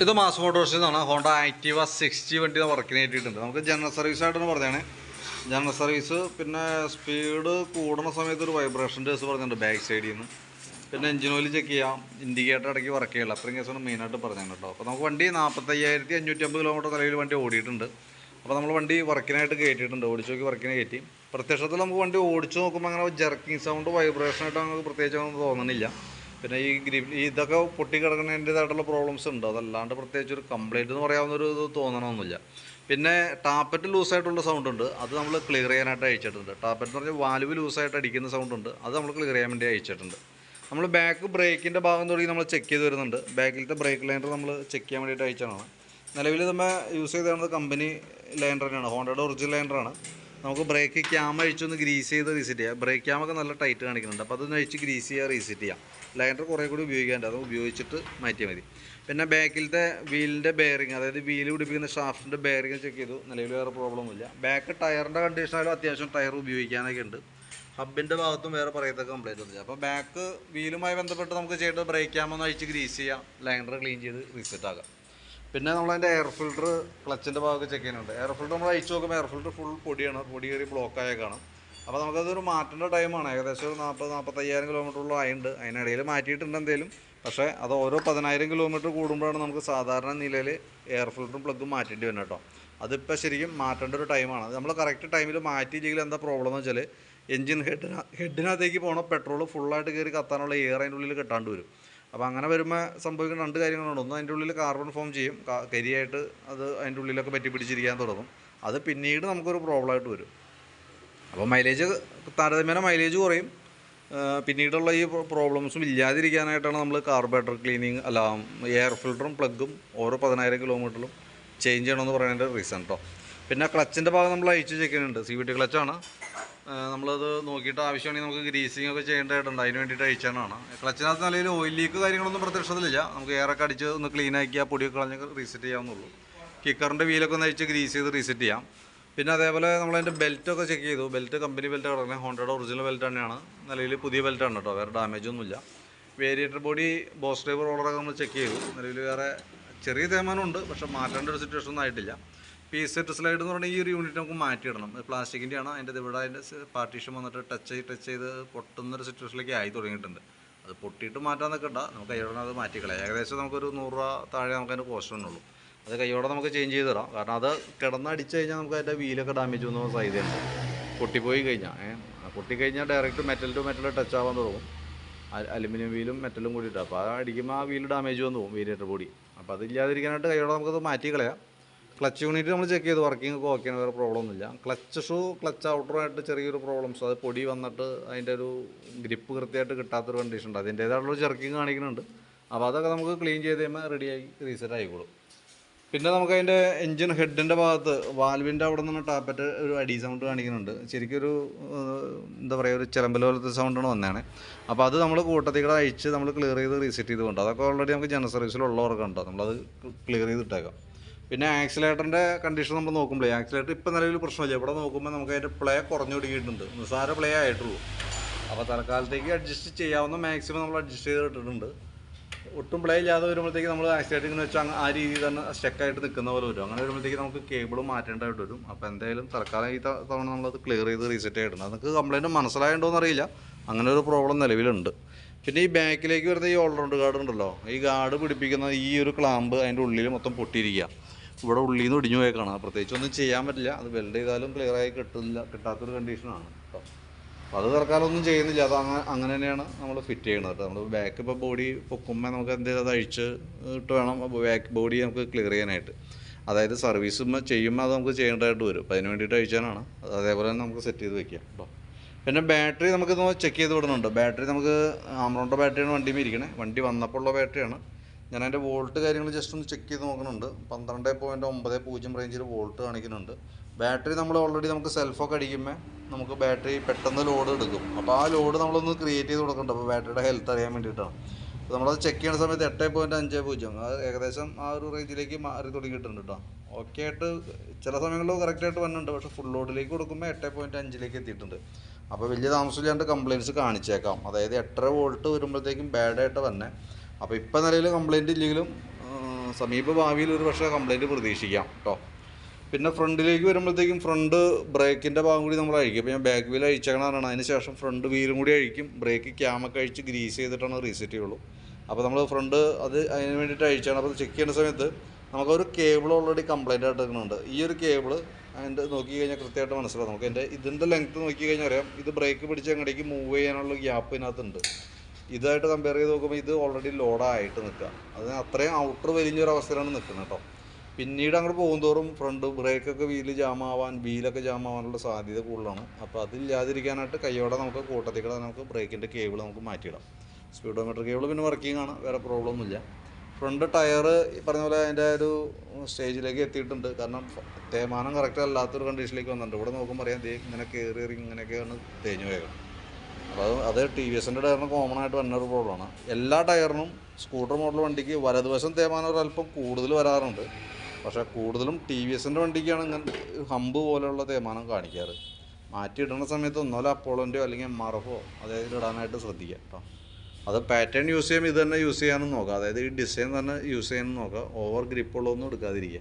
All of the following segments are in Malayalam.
ഇത് മാസ് മോട്ടോഴ്സിൽ നിന്നാണ് ഹോണ്ട ആക്റ്റീവ സിക്സ്റ്റി വണ്ടി വർക്കിന് കയറ്റിയിട്ടുണ്ട്. നമുക്ക് ജനറൽ സർവീസ് ആയിട്ടാണ് പറഞ്ഞതാണ് ജനറൽ സർവീസ് പിന്നെ സ്പീഡ് കൂടുന്ന സമയത്ത് ഒരു വൈബ്രേഷൻ ടേസ് പറഞ്ഞിട്ടുണ്ട് ബാക്ക് സൈഡിൽ നിന്ന്. പിന്നെ എഞ്ചിൻ ഓയിൽ ചെക്ക് ചെയ്യാം. ഇൻഡിക്കേറ്റർ ഇടയ്ക്ക് വർക്ക് ചെയ്യില്ല അത്രയും കേസാണ് മെയിനായിട്ട് പറഞ്ഞത് കേട്ടോ. അപ്പോൾ നമുക്ക് വണ്ടി നാൽപ്പത്തയ്യായിരത്തി അഞ്ഞൂറ്റമ്പത് കിലോമീറ്റർ തലയിൽ വണ്ടി ഓടിയിട്ടുണ്ട്. അപ്പോൾ നമ്മൾ വണ്ടി വർക്കിനായിട്ട് കയറ്റിയിട്ടുണ്ട്. ഓടിച്ചു നോക്കി വർക്കിന് കയറ്റി. പ്രത്യക്ഷത്തിൽ നമുക്ക് വണ്ടി ഓടിച്ചു നോക്കുമ്പോൾ അങ്ങനെ ജർക്കിങ് സൗണ്ട് വൈബ്രേഷൻ ആയിട്ട് നമുക്ക് പ്രത്യേകിച്ച് തോന്നുന്നില്ല പിന്നെ ഈ ഗ്രിപ്പ് ഇതൊക്കെ പൊട്ടിക്കിടക്കുന്നതിന്റെതായിട്ടുള്ള പ്രോബ്ലംസ് ഉണ്ട്. അതല്ലാണ്ട് പ്രത്യേകിച്ച് ഒരു കംപ്ലൈന്റ് എന്ന് പറയാവുന്ന ഒരു ഇത് പിന്നെ ടാപ്പറ്റ് ലൂസായിട്ടുള്ള സൗണ്ട് ഉണ്ട്. അത് നമ്മൾ ക്ലിയർ ചെയ്യാനായിട്ട് അയച്ചിട്ടുണ്ട്. ടാപ്പറ്റ് എന്ന് പറഞ്ഞാൽ വാലുവ് ലൂസായിട്ട് അടിക്കുന്ന സൗണ്ട് ഉണ്ട്. അത് നമ്മൾ ക്ലിയർ ചെയ്യാൻ വേണ്ടി അയച്ചിട്ടുണ്ട്. നമ്മൾ ബാക്ക് ബ്രേക്കിന്റെ ഭാഗം തുടങ്ങി നമ്മൾ ചെക്ക് ചെയ്ത് വരുന്നുണ്ട്. ബാക്കിലത്തെ ബ്രേക്ക് ലൈനർ നമ്മൾ ചെക്ക് ചെയ്യാൻ വേണ്ടിയിട്ട് അയച്ചതാണ്. നിലവിൽ നമ്മൾ യൂസ് ചെയ്ത് കമ്പനി ലൈനർ തന്നെയാണ്. ഹോണ്ടയുടെ ഒറിജിനൽ ലൈനറാണ് നമുക്ക് ബ്രേക്ക് ക്യാം അഴിച്ചൊന്ന് ഗ്രീസ് ചെയ്ത് റീസെറ്റ് ചെയ്യാം. ബ്രേക്ക് ക്യാമൊക്കെ നല്ല ടൈറ്റ് കാണിക്കുന്നുണ്ട്. അപ്പോൾ അതൊന്ന് അഴിച്ച് ഗ്രീസ് ചെയ്യുക റീസെറ്റ് ചെയ്യാം. ലൈനർ കുറേ കൂടി ഉപയോഗിക്കാണ്ട് അത് ഉപയോഗിച്ചിട്ട് മാറ്റിയാൽ മതി. പിന്നെ ബാക്കിലത്തെ വീലിന്റെ ബെയറിങ് അതായത് വീൽ പിടിപ്പിക്കുന്ന ഷാഫ്റ്റിന്റെ ബെയറിങ് ചെക്ക് ചെയ്തു. നിലവിൽ വേറെ പ്രോബ്ലം ഒന്നുമില്ല. ബാക്ക് ടയറിന്റെ കണ്ടീഷനായാലും അത്യാവശ്യം ടയർ ഉപയോഗിക്കാനൊക്കെ ഉണ്ട്. ഹബിന്റെ ഭാഗത്തും വേറെ പറയത്തക്ക കംപ്ലൈന്റ് ഒന്നുമില്ല. അപ്പോൾ ബാക്ക് വീലുമായി ബന്ധപ്പെട്ട് നമുക്ക് ചെയ്യേണ്ടത് ബ്രേക്ക് ക്യാമൊന്ന് അഴിച്ച് ഗ്രീസ് ചെയ്യാം. ലൈനർ ക്ലീൻ ചെയ്ത് റീസെറ്റ് ആകാം പിന്നെ നമ്മളതിന്റെ എയർ ഫിൽട്ടർ ക്ലച്ചിന്റെ ഭാഗമൊക്കെ ചെക്ക് ചെയ്യുന്നുണ്ട്. എയർ ഫിൽട്ടർ നമ്മൾ അയച്ചു നോക്കുമ്പോൾ എയർ ഫിൽട്ടർ ഫുൾ പൊടിയാണ്. പൊടി കയറി ബ്ലോക്ക് കാണും. അപ്പോൾ നമുക്കതൊരു മാറ്റേണ്ട ടൈമാണ് ഏകദേശം ഒരു നാൽപ്പത് നാൽപ്പത്തയ്യായിരം കിലോമീറ്ററുള്ള ആയുണ്ട്. അതിനിടയിൽ മാറ്റിയിട്ടുണ്ട് എന്തെങ്കിലും പക്ഷേ അത് ഓരോ പതിനായിരം കിലോമീറ്റർ കൂടുമ്പോഴാണ് നമുക്ക് സാധാരണ നിലയിൽ എയർ ഫിൽറ്ററും പ്ലഗും മാറ്റേണ്ടി വരുന്നത് കേട്ടോ. അതിപ്പോൾ ശരിക്കും മാറ്റേണ്ട ഒരു ടൈമാണ് നമ്മൾ കറക്റ്റ് ടൈമിൽ മാറ്റിയില്ലെങ്കിൽ എന്താ പ്രോബ്ലം എന്ന് വെച്ചാൽ എഞ്ചിൻ ഹെഡിന ഹെഡിനകത്തേക്ക് പോകണം പെട്രോൾ ഫുള്ളായിട്ട് കയറി കത്താനുള്ള എയർ അതിന്റെ ഉള്ളിൽ കിട്ടാണ്ട് വരും. അപ്പോൾ അങ്ങനെ വരുമ്പോൾ സംഭവിക്കുന്ന രണ്ട് കാര്യങ്ങളുണ്ട് ഒന്ന് അതിന്റെ ഉള്ളിൽ കാർബൺ ഫോം ചെയ്യും. കരിയായിട്ട് അത് അതിന്റെ ഉള്ളിലൊക്കെ പറ്റി പിടിച്ചിരിക്കാൻ തുടങ്ങും. അത് പിന്നീട് നമുക്കൊരു പ്രോബ്ലമായിട്ട് വരും. അപ്പോൾ മൈലേജ് താരതമ്യേന മൈലേജ് കുറയും. പിന്നീടുള്ള ഈ പ്രോബ്ലംസും ഇല്ലാതിരിക്കാനായിട്ടാണ് നമ്മൾ കാർബറേറ്റർ ക്ലീനിങ് അല്ല എയർ ഫിൽറ്ററും പ്ലഗും ഓരോ പതിനായിരം കിലോമീറ്ററിലും ചേഞ്ച് ചെയ്യണമെന്ന് പറയുന്നതിന്റെ റീസൺ കേട്ടോ പിന്നെ ക്ലച്ചിന്റെ ഭാഗം നമ്മൾ അയച്ച് ചെക്ക് ചെയ്യുന്നുണ്ട് സി വി ടി ക്ലച്ചാണ് നമ്മളത് നോക്കിയിട്ട് ആവശ്യമാണെങ്കിൽ നമുക്ക് ഗ്രീസിങ് ഒക്കെ ചെയ്യേണ്ടതായിട്ടുണ്ട്. അതിന് വേണ്ടിയിട്ട് അഴിച്ചാണ് ക്ലച്ചിനകത്ത് നിലയിൽ ഓയിൽ ലീക്ക് കാര്യങ്ങളൊന്നും പ്രത്യക്ഷത്തിലില്ല. നമുക്ക് എയറൊക്കെ അടിച്ച് ഒന്ന് ക്ലീൻ ആക്കി ആ പൊടിയൊക്കെ കളഞ്ഞ് റീസെറ്റ് ചെയ്യാവുന്നുള്ളൂ. കിക്കറിന്റെ വീലൊക്കെ ഒന്ന് അഴിച്ച് ഗ്രീസ് ചെയ്ത് റീസെറ്റ് ചെയ്യാം. പിന്നെ അതേപോലെ നമ്മളതിന്റെ ബെൽറ്റൊക്കെ ചെക്ക് ചെയ്തു. ബെൽറ്റ് കമ്പനി ബെൽറ്റ് കിടക്കുന്നത് ഹോണ്ടയുടെ ഒറിജിനൽ ബെൽറ്റ് തന്നെയാണ്. നിലവിൽ പുതിയ ബെൽറ്റാണ് കേട്ടോ. വേറെ ഡാമേജ് ഒന്നുമില്ല. വേരിയേറ്റർ ബോഡി ബോസ് ഡ്രൈവർ ഓർഡറൊക്കെ നമ്മൾ ചെക്ക് ചെയ്തു. നിലവിൽ വേറെ ചെറിയ തേമാനമുണ്ട് പക്ഷേ മാറ്റേണ്ട ഒരു സിറ്റുവേഷൻ ഒന്നും ആയിട്ടില്ല. പീസ് സെറ്റ് സ്ലൈഡ് എന്ന് പറഞ്ഞാൽ ഈ ഒരു യൂണിറ്റ് നമുക്ക് മാറ്റിയിടണം. പ്ലാസ്റ്റിക്കിന്റെ ആണ് അതിന്റെ ഇവിടെ അതിന്റെ പാർട്ടീഷൻ വന്നിട്ട് ടച്ച് ചെയ്ത് ടച്ച് ചെയ്ത് പൊട്ടുന്നൊരു സിറ്റുവേഷനിലേക്ക് ആയി തുടങ്ങിയിട്ടുണ്ട്. അത് പൊട്ടിയിട്ട് മാറ്റാൻ നിൽക്കണ്ട നമുക്ക് കൈയോടെ അത് മാറ്റിക്കളയാം ഏകദേശം നമുക്കൊരു നൂറ് രൂപ താഴെ നമുക്ക് അതിന്റെ കോസ്റ്റ് ഉള്ളൂ അത് കൈയോടെ നമുക്ക് ചേഞ്ച് ചെയ്ത് തരാം. കാരണം അത് കിടന്ന് അടിച്ചു കഴിഞ്ഞാൽ നമുക്ക് അതിന്റെ വീലൊക്കെ ഡാമേജ് വന്ന സാധ്യതയുണ്ട്. പൊട്ടിപ്പോയി കഴിഞ്ഞാൽ ഏഹ് പൊട്ടിക്കഴിഞ്ഞാൽ direct metal to metal touch ആവാൻ തുടങ്ങും. അലുമിനിയം വീലും മെറ്റലും കൂടിയിട്ട്. അപ്പോൾ അത് അടിക്കുമ്പോൾ ആ വീൽ ഡാമേജ് വന്നു പോകും. വീലേറ്റർ ബോഡി അപ്പോൾ അതില്ലാതിരിക്കാനായിട്ട് കൈയോടെ നമുക്കത് മാറ്റി കളയാം. ക്ലച്ച് യൂണിറ്റ് നമ്മൾ ചെക്ക് ചെയ്ത് വർക്കിംഗ് ഒക്കെ ഓക്കെയാണ് വേറെ പ്രോബ്ലം ഒന്നുമില്ല. ക്ലച്ച് ഷൂ ക്ലച്ച് ഔട്ടറായിട്ട് ചെറിയൊരു പ്രോബ്ലംസ് അത് പൊടി വന്നിട്ട് അതിന്റെ ഒരു ഗ്രിപ്പ് കൃത്യമായിട്ട് കിട്ടാത്തൊരു കണ്ടീഷൻ ഉണ്ട്. അതിന്റേതായിട്ടുള്ള ചെറുക്കിങ് കാണിക്കുന്നുണ്ട്. അപ്പോൾ അതൊക്കെ നമുക്ക് ക്ലീൻ ചെയ്ത് കഴിയുമ്പോൾ റെഡിയായി റീസെറ്റ് ആയിക്കോളും പിന്നെ നമുക്ക് അതിന്റെ എൻജിൻ ഹെഡിന്റെ ഭാഗത്ത് വാൽവിന്റെ അവിടെ നിന്ന് ടാപ്പറ്റ് ഒരു അടി സൗണ്ട് കാണിക്കുന്നുണ്ട്. ശരിക്കും ഒരു എന്താ പറയുക ഒരു ചിലമ്പൽ പോലത്തെ സൗണ്ടാണ് വന്നതാണ് അപ്പോൾ അത് നമ്മൾ കൂട്ടത്തിൽ കൂടെ അയച്ച് നമ്മൾ ക്ലിയർ ചെയ്ത് റീസെറ്റ് ചെയ്ത് കൊണ്ട് അതൊക്കെ ഓൾറെഡി നമുക്ക് ജനറൽ സർവീസിലുള്ളവർക്കുണ്ടോ നമ്മളത് ക്ലിയർ ചെയ്തിട്ടേക്കാം. പിന്നെ ആക്സിലേറ്ററിന്റെ കണ്ടീഷൻ നമ്മൾ നോക്കുമ്പോഴേ ആക്സിലേറ്റർ ഇപ്പോൾ നിലവിൽ പ്രശ്നമില്ല. ഇവിടെ നോക്കുമ്പോൾ നമുക്ക് അതിന്റെ പ്ലേ കുറഞ്ഞു തുടങ്ങിയിട്ടുണ്ട് നിസ്സാര പ്ലേ ആയിട്ടുള്ളൂ. അപ്പോൾ തൽക്കാലത്തേക്ക് അഡ്ജസ്റ്റ് ചെയ്യാവുന്ന മാക്സിമം നമ്മൾ അഡ്ജസ്റ്റ് ചെയ്തിട്ടുണ്ട് ഒട്ടും പ്ലേ ഇല്ലാതെ വരുമ്പോഴത്തേക്ക് നമ്മൾ ആക്സിലേറ്റർ ഇങ്ങനെ വെച്ചാൽ ആ രീതിയിൽ തന്നെ സ്റ്റക്കായിട്ട് നിൽക്കുന്ന പോലെ വരും. അങ്ങനെ വരുമ്പോഴത്തേക്ക് നമുക്ക് കേബിൾ മാറ്റേണ്ടതായിട്ട് വരും. അപ്പോൾ എന്തായാലും തൽക്കാലം ഈ തവണ നമ്മളത് ക്ലിയർ ചെയ്ത് റീസെറ്റ് ആയിട്ടുണ്ട്. നമുക്ക് കംപ്ലൈന്റ് മനസ്സിലായതുണ്ടോ എന്നറിയില്ല. അങ്ങനെ ഒരു പ്രോബ്ലം നിലവിലുണ്ട്. പിന്നെ ഈ ബാക്കിലേക്ക് വരുന്ന ഈ ഓൾറൗണ്ട് ഗാർഡ് ഉണ്ടല്ലോ ഈ ഗാർഡ് പിടിപ്പിക്കുന്ന ഈ ഒരു ക്ലാമ്പ് അതിന്റെ ഉള്ളിൽ മൊത്തം പൊട്ടിയിരിക്കുക ഇവിടെ ഉള്ളിൽ നിന്ന് ഒടിഞ്ഞു പോയേക്കാണ്. പ്രത്യേകിച്ച് ഒന്നും ചെയ്യാൻ പറ്റില്ല. അത് വെൽഡ് ചെയ്താലും ക്ലിയർ ആയി കിട്ടുന്നില്ല കിട്ടാത്തൊരു കണ്ടീഷനാണ് കേട്ടോ അപ്പോൾ അത് തൽക്കാലം ചെയ്യുന്നില്ല. അത് അങ്ങനെ അങ്ങനെ തന്നെയാണ് നമ്മൾ ഫിറ്റ് ചെയ്യുന്നത് കേട്ടോ നമ്മൾ ബാക്ക് ഇപ്പോൾ ബോഡി പൊക്കുമ്പോൾ നമുക്ക് എന്ത് ചെയ്താൽ അഴിച്ച് ഇട്ട് വേണം. ബാക്ക് ബോഡി നമുക്ക് ക്ലിയർ ചെയ്യാനായിട്ട്. അതായത് സർവീസ് ചെയ്യുമ്പോൾ അത് നമുക്ക് ചെയ്യേണ്ടതായിട്ട് വരും. അപ്പോൾ അതിന് വേണ്ടിയിട്ട് അഴിച്ചാനാണ്. അതേപോലെ തന്നെ നമുക്ക് സെറ്റ് ചെയ്ത് വെക്കാം കേട്ടോ പിന്നെ ബാറ്ററി നമുക്ക് ചെക്ക് ചെയ്ത് വിടുന്നുണ്ട് ബാറ്ററി നമുക്ക് ആമറോണ്ട ബാറ്ററിയാണ് വണ്ടിയിൽ ഇരിക്കണേ. വണ്ടി വന്നപ്പോൾ ഉള്ള ബാറ്ററിയാണ് ഞാൻ അതിന്റെ വോൾട്ട് കാര്യങ്ങൾ ജസ്റ്റ് ഒന്ന് ചെക്ക് ചെയ്ത് നോക്കുന്നുണ്ട്. പന്ത്രണ്ട് പോയിന്റ് ഒമ്പത് പൂജ്യം റേഞ്ചിൽ വോൾട്ട് കാണിക്കുന്നുണ്ട്. ബാറ്ററി നമ്മൾ ഓൾറെഡി നമുക്ക് സെൽഫൊക്കെ അടിക്കുമ്പോൾ നമുക്ക് ബാറ്ററി പെട്ടെന്ന് ലോഡ് എടുക്കും. അപ്പോൾ ആ ലോഡ് നമ്മളൊന്ന് ക്രിയേറ്റ് ചെയ്ത് കൊടുക്കുന്നുണ്ട് അപ്പോൾ ബാറ്ററിയുടെ ഹെൽത്ത് അറിയാൻ വേണ്ടിയിട്ടാണ്. അപ്പോൾ നമ്മളത് ചെക്ക് ചെയ്യുന്ന സമയത്ത് എട്ട് പോയിന്റ് അഞ്ച് പൂജ്യം. അത് ഏകദേശം ആ ഒരു റേഞ്ചിലേക്ക് മാറി തുടങ്ങിയിട്ടുണ്ട് കേട്ടോ ഓക്കെ ആയിട്ട് ചില സമയങ്ങളിൽ കറക്റ്റായിട്ട് വന്നിട്ടുണ്ട്. പക്ഷേ ഫുൾ ലോഡിലേക്ക് കൊടുക്കുമ്പോൾ എട്ട് പോയിന്റ് അഞ്ചിലേക്ക് എത്തിയിട്ടുണ്ട്. അപ്പോൾ വലിയ താമസമില്ലാണ്ട് കംപ്ലയിന്റ്സ് കാണിച്ചേക്കാം. അതായത് എട്ടര വോൾട്ട് വരുമ്പോഴത്തേക്കും ബാഡായിട്ട് തന്നെ അപ്പോൾ ഇപ്പം നിലയിൽ കംപ്ലയിന്റ് ഇല്ലെങ്കിലും സമീപ ഭാവിയിൽ ഒരു പക്ഷേ കംപ്ലൈന്റ് പ്രതീക്ഷിക്കാം കേട്ടോ പിന്നെ ഫ്രണ്ടിലേക്ക് വരുമ്പോഴത്തേക്കും ഫ്രണ്ട് ബ്രേക്കിന്റെ ഭാഗം കൂടി നമ്മൾ അഴിക്കും. അപ്പോൾ ഞാൻ ബാക്ക് വീൽ അഴിച്ചേക്കണതാണ് അതിന് ശേഷം ഫ്രണ്ട് വീലും കൂടി അഴിക്കും. ബ്രേക്ക് ക്യാമൊക്കെ അഴിച്ച് ഗ്രീസ് ചെയ്തിട്ടാണ് റീസെറ്റ് ചെയ്യുള്ളൂ. അപ്പോൾ നമ്മൾ ഫ്രണ്ട് അത് അതിന് വേണ്ടിയിട്ട് അഴിച്ചാണ്. അപ്പോൾ ചെക്ക് ചെയ്യുന്ന സമയത്ത് നമുക്കൊരു കേബിൾ ഓൾറെഡി കംപ്ലൈന്റ് ആയിട്ട് എടുക്കുന്നുണ്ട് ഈ ഒരു കേബിൾ അതിന്റെ നോക്കി കഴിഞ്ഞാൽ കൃത്യമായിട്ട് മനസ്സിലാവും. നമുക്ക് എന്റെ ഇതിന്റെ ലെങ്ത്ത് നോക്കി കഴിഞ്ഞാൽ അറിയാം. ഇത് ബ്രേക്ക് പിടിച്ച് അങ്ങടേക്ക് മൂവ് ചെയ്യാനുള്ള ഗ്യാപ്പ് ഇതിനകത്തുണ്ട്. ഇതായിട്ട് കമ്പയർ ചെയ്ത് നോക്കുമ്പോൾ ഇത് ഓൾറെഡി ലോഡായിട്ട് നിൽക്കുക അതിന് അത്രയും ഔട്ടർ വലിഞ്ഞൊരു അവസ്ഥയിലാണ് നിൽക്കുന്നത് കേട്ടോ പിന്നീട് അങ്ങോട്ട് പോകുന്തോറും ഫ്രണ്ട് ബ്രേക്കൊക്കെ വീൽ ജാമാവാൻ വീലൊക്കെ ജാമാവാനുള്ള സാധ്യത കൂടുതലാണ്. അപ്പോൾ അതില്ലാതിരിക്കാനായിട്ട് കൈയോടെ നമുക്ക് കൂട്ടത്തിൽ കൂടെ നമുക്ക് ബ്രേക്കിന്റെ കേബിൾ നമുക്ക് മാറ്റിയിടാം. സ്പീഡോമീറ്റർ കേബിൾ പിന്നെ വർക്കിംഗ് ആണ് വേറെ പ്രോബ്ലം ഒന്നുമില്ല. ഫ്രണ്ട് ടയർ പറഞ്ഞ പോലെ അതിന്റെ ഒരു സ്റ്റേജിലേക്ക് എത്തിയിട്ടുണ്ട്. കാരണം തേമാനം കറക്റ്റ് അല്ലാത്തൊരു കണ്ടീഷനിലേക്ക് വന്നിട്ടുണ്ട്. ഇവിടെ നോക്കുമ്പോൾ അറിയാം ഇങ്ങനെ കയറി ഇങ്ങനെയൊക്കെയാണ് തേഞ്ഞു വേഗം അപ്പോൾ അത് അത് ടി വി എസിന്റെ ടയറിന് കോമൺ ആയിട്ട് വരുന്ന ഒരു പ്രോബ്ലമാണ് എല്ലാ ടയറിനും സ്കൂട്ടർ മോഡൽ വണ്ടിക്ക് വലതുവശം തേമാനം ഒരല്പം കൂടുതൽ വരാറുണ്ട്. പക്ഷേ കൂടുതലും ടി വി എസിന്റെ വണ്ടിക്കാണ് ഇങ്ങനെ ഹമ്പ് പോലെയുള്ള തേമാനം കാണിക്കാറ്. മാറ്റിയിടുന്ന സമയത്ത് ഒന്നുമല്ല അപ്പോളോന്റെയോ അല്ലെങ്കിൽ എം ആർ എഫോ അതായത് ഇടാനായിട്ട് ശ്രദ്ധിക്കുക കേട്ടോ അത് പാറ്റേൺ യൂസ് ചെയ്യുമ്പോൾ ഇത് തന്നെ യൂസ് ചെയ്യാനും നോക്കുക. അതായത് ഈ ഡിസൈൻ തന്നെ യൂസ് ചെയ്യാനും നോക്കുക. ഓവർ ഗ്രിപ്പുള്ളതൊന്നും എടുക്കാതിരിക്കുക.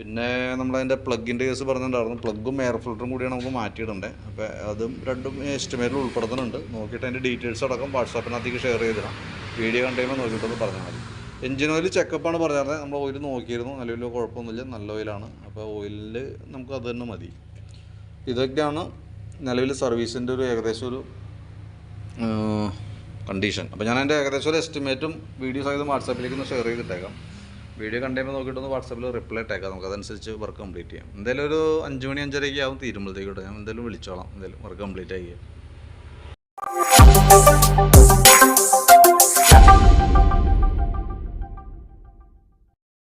പിന്നെ നമ്മളതിന്റെ പ്ലഗിന്റെ കേസ് പറഞ്ഞിട്ടുണ്ടായിരുന്നു. പ്ലഗും എയർ ഫിൽറ്ററും കൂടിയാണ് നമുക്ക് മാറ്റിയിടേണ്ടത് അപ്പോൾ അതും രണ്ടും എസ്റ്റിമേറ്റിൽ ഉൾപ്പെടുത്തുന്നുണ്ട് നോക്കിയിട്ട് അതിന്റെ ഡീറ്റെയിൽസ് അടക്കം വാട്സാപ്പിനകത്തേക്ക് ഷെയർ ചെയ്തിടാം. വീഡിയോ കണ്ടു കഴിയുമ്പോൾ നോക്കിയിട്ടൊന്ന് പറഞ്ഞാൽ മതി. എഞ്ചിൻ ഓയിൽ ചെക്കപ്പാണ് പറഞ്ഞത് നമ്മൾ ഓയിൽ നോക്കിയിരുന്നു. നല്ല വലിയ കുഴപ്പമൊന്നുമില്ല. നല്ല ഓയിലാണ് അപ്പോൾ ഓയിലിൽ നമുക്ക് അത് തന്നെ മതി. ഇതൊക്കെയാണ് നിലവിൽ സർവീസിന്റെ ഒരു ഏകദേശം ഒരു കണ്ടീഷൻ അപ്പോൾ ഞാൻ എന്റെ ഏകദേശം ഒരു എസ്റ്റിമേറ്റും വീഡിയോ സഹിതം വാട്സാപ്പിലേക്ക് ഒന്ന് ഷെയർ ചെയ്തിട്ടേക്കാം. വീഡിയോ കണ്ടുമ്പോൾ നോക്കിയിട്ടൊന്ന് വാട്സാപ്പിൽ റിപ്ലൈ ഇട്ടേക്കാം. നമുക്ക് അതനുസരിച്ച് വർക്ക് കംപ്ലീറ്റ് ചെയ്യാം. എന്തായാലും ഒരു അഞ്ച് മണി അഞ്ചരയ്ക്ക് ആവും തീരുമ്പോഴത്തേക്കോട്ടെ ഞാൻ എന്തായാലും വിളിച്ചോളാം. എന്തായാലും വർക്ക് കംപ്ലീറ്റ് ആയി.